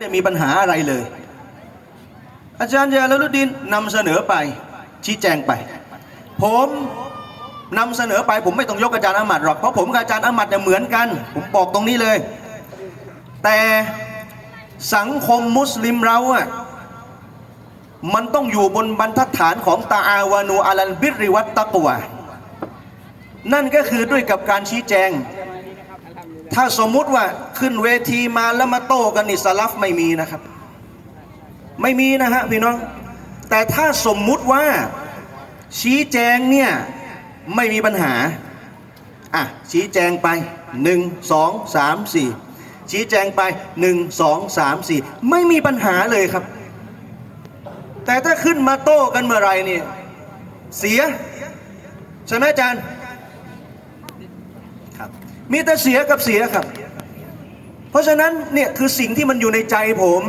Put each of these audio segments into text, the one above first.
ได้มีปัญหาอะไรเลย อาจารย์ยาลลุดดินนำเสนอไป ชี้แจงไป ผมนำเสนอไปผมไม่ต้องยกอาจารย์อามัดหรอกเพราะผมกับอาจารย์อามัดเนี่ยเหมือนกัน ผมบอกตรงนี้เลย แต่สังคมมุสลิมเราอะมันต้องอยู่บนบรรทัดฐานของตาอาวานูอาลันบิริวัตตะกวานั่นก็คือด้วยกับการชี้แจง ถ้าสมมุติว่าขึ้นเวทีมาแล้วมาโต้กันนี่สลับไม่มีนะครับ ไม่มีนะฮะพี่น้อง แต่ถ้าสมมุติว่าชี้แจงเนี่ยไม่มีปัญหา อะ ชี้แจงไปหนึ่งสองสามสี่ชี้แจงไปหนึ่งสองสามสี่ไม่มีปัญหาเลยครับ แต่ถ้าขึ้นมาโต้กันเมื่อไรเนี่ยเสียใช่ไหมอาจารย์ มีแต่เสียกับเสียครับ เพราะฉะนั้นเนี่ยคือสิ่งที่มันอยู่ในใจผม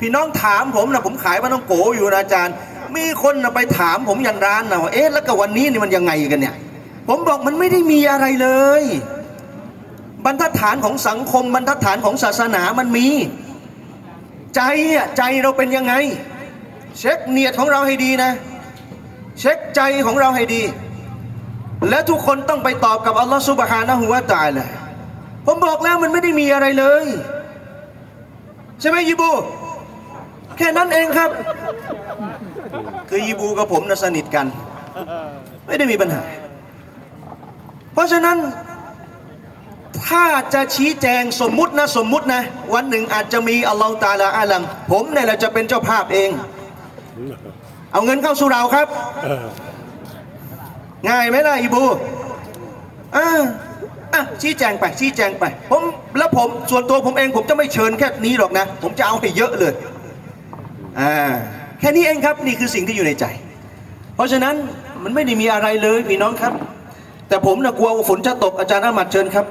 พี่น้องถามผมนะผมขายปลาต้องโกอยู่นะอาจารย์ มีคนนะไปถามผมยันร้านนะว่าเอ๊ะแล้วกับวันนี้นี่มันยังไงกันเนี่ย ผมบอกมันไม่ได้มีอะไรเลย บรรทัดฐานของสังคมบรรทัดฐานของศาสนามันมี ใจอะใจเราเป็นยังไง เช็คเนียดของเราให้ดีนะ เช็คใจของเราให้ดี และทุกคนต้องไปตอบกับอัลลอฮฺซุบฮานะฮูวาตาลาผมบอกแล้วมันไม่ได้มีอะไรเลย ใช่ไหมยีบู แค่นั้นเองครับ คือยีบูกับผมนะสนิทกัน ไม่ได้มีปัญหา เพราะฉะนั้นถ้าจะชี้แจงสมมุตินะสมมุตินะ วันหนึ่งอาจจะมีอัลลอฮฺตาลาอาลัมผมเนี่ยแหละจะเป็นเจ้าภาพเอง เอาเงินเข้าสู่เราครับ ง่ายไหมล่ะอีบูอ่าอะชี้แจงไปชี้แจงไป ผมแล้วผมส่วนตัวผมเองผมจะไม่เชิญแค่นี้หรอกนะ ผมจะเอาให้เยอะเลยอ่าแค่นี้เองครับนี่คือสิ่งที่อยู่ในใจ เพราะฉะนั้นมันไม่ได้มีอะไรเลยพี่น้องครับ แต่ผมนะกลัวฝนจะตกอาจารย์อามัดเชิญครับ